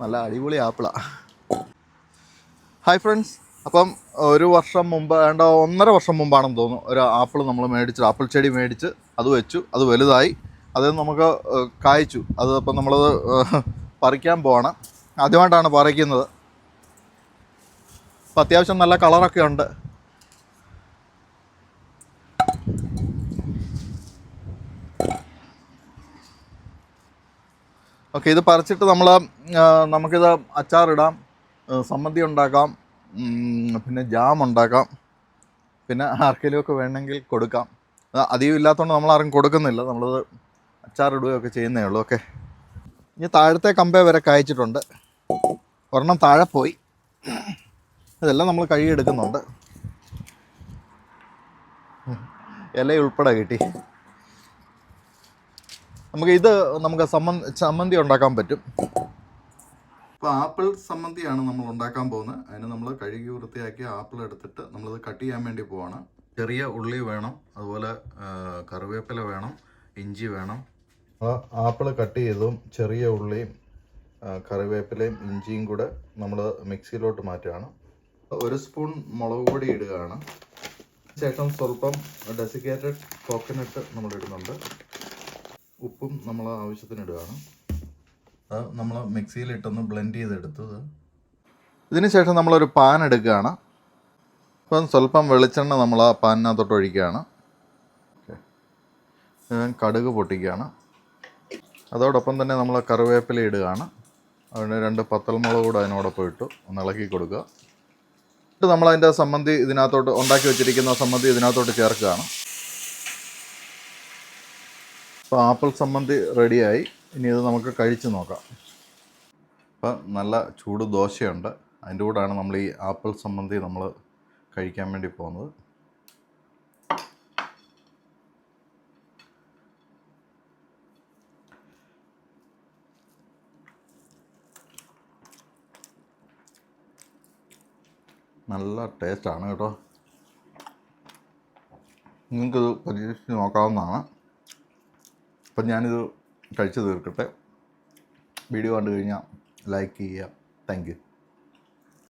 നല്ല അടിപൊളി ആപ്പിളാ. Hi friends അപ്പം ഒരു വർഷം മുമ്പ് വേണ്ട ഒന്നര വർഷം മുമ്പാണെന്ന് തോന്നുന്നു ഒരു ആപ്പിൾ നമ്മൾ മേടിച്ചു ആപ്പിൾ ചെടി മേടിച്ച് അത് വെച്ചു അത് വലുതായി. അത് നമുക്ക് കായ്ച്ചു. അത് അപ്പം നമ്മളത് പറിക്കാൻ പോവാണ്. ആദ്യമായിട്ടാണ് പറിക്കുന്നത്. അപ്പം അത്യാവശ്യം നല്ല കളറൊക്കെ ഉണ്ട്. ഓക്കെ ഇത് പറിച്ചിട്ട് നമ്മൾ നമുക്കിത് അച്ചാറിടാം സമ്മതി ഉണ്ടാക്കാം പിന്നെ ജാം ഉണ്ടാക്കാം പിന്നെ ആർക്കെങ്കിലുമൊക്കെ വേണമെങ്കിൽ കൊടുക്കാം. അധികം ഇല്ലാത്തതുകൊണ്ട് നമ്മൾ ആരും കൊടുക്കുന്നില്ല. നമ്മളത് അച്ചാറിടുകയൊക്കെ ചെയ്യുന്നേ ഉള്ളൂ. ഓക്കെ. ഇനി താഴത്തെ കമ്പേ വരെ കായച്ചിട്ടുണ്ട്. ഒരെണ്ണം താഴെ പോയി. ഇതെല്ലാം നമ്മൾ കഴുകിയെടുക്കുന്നുണ്ട് ഇല ഉൾപ്പെടെ കിട്ടി. നമുക്ക് ഇത് നമുക്ക് സമ്മന്തി ചമ്മന്തി ഉണ്ടാക്കാൻ പറ്റും. അപ്പോൾ ആപ്പിൾ സമ്മന്തിയാണ് നമ്മൾ ഉണ്ടാക്കാൻ പോകുന്നത്. അതിന് നമ്മൾ കഴുകി വൃത്തിയാക്കി ആപ്പിൾ എടുത്തിട്ട് നമ്മളത് കട്ട് ചെയ്യാൻ വേണ്ടി പോവാണ്. ചെറിയ ഉള്ളി വേണം അതുപോലെ കറിവേപ്പില വേണം ഇഞ്ചി വേണം. ആപ്പിൾ കട്ട് ചെയ്തതും ചെറിയ ഉള്ളിയും കറിവേപ്പിലയും ഇഞ്ചിയും കൂടെ നമ്മൾ മിക്സിയിലോട്ട് മാറ്റുകയാണ്. ഒരു സ്പൂൺ മുളക് പൊടി ഇടുകയാണ്. ശേഷം സ്വല്പം ഡെസിക്കേറ്റഡ് കോക്കനട്ട് നമ്മൾ ഇടുന്നുണ്ട്. ഉപ്പും നമ്മൾ ആവശ്യത്തിന് ഇടുകയാണ് അത് നമ്മൾ മിക്സിയിലിട്ടൊന്ന് ബ്ലെൻഡ് ചെയ്തെടുത്തത് ഇതിന് ശേഷം നമ്മളൊരു പാൻ എടുക്കുകയാണ്. അപ്പം സ്വല്പം വെളിച്ചെണ്ണ നമ്മൾ ആ പാനിനകത്തോട്ട് ഒഴിക്കുകയാണ്. ഞാൻ കടുക് പൊട്ടിക്കുകയാണ്. അതോടൊപ്പം തന്നെ നമ്മൾ കറിവേപ്പില ഇടുകയാണ്. അതിന് രണ്ട് പത്തൽമുളക് കൂടെ അതിനോടൊപ്പം ഇട്ടു. ഒന്ന് ഇളക്കി കൊടുക്കുക. എന്നിട്ട് നമ്മളതിന്റെ സമ്മന്തി ഇതിനകത്തോട്ട് ഉണ്ടാക്കി വെച്ചിരിക്കുന്ന സമ്മന്തി ഇതിനകത്തോട്ട് ചേർക്കുകയാണ്. അപ്പോൾ ആപ്പിൾ സംബന്ധി റെഡിയായി. ഇനി ഇത് നമുക്ക് കഴിച്ച് നോക്കാം. ഇപ്പം നല്ല ചൂട് ദോശയുണ്ട്. അതിന്റെ കൂടെയാണ് നമ്മൾ ഈ ആപ്പിൾ സംബന്ധി നമ്മൾ കഴിക്കാൻ വേണ്ടി പോകുന്നത്. നല്ല ടേസ്റ്റാണ് കേട്ടോ. നിങ്ങൾക്കിത് പരീക്ഷിച്ച് നോക്കാവുന്നതാണ്. അപ്പം ഞാനിത് കഴിച്ചു തീർക്കട്ടെ. വീഡിയോ കണ്ടു കഴിഞ്ഞാൽ ലൈക്ക് ചെയ്യുക. Thank you.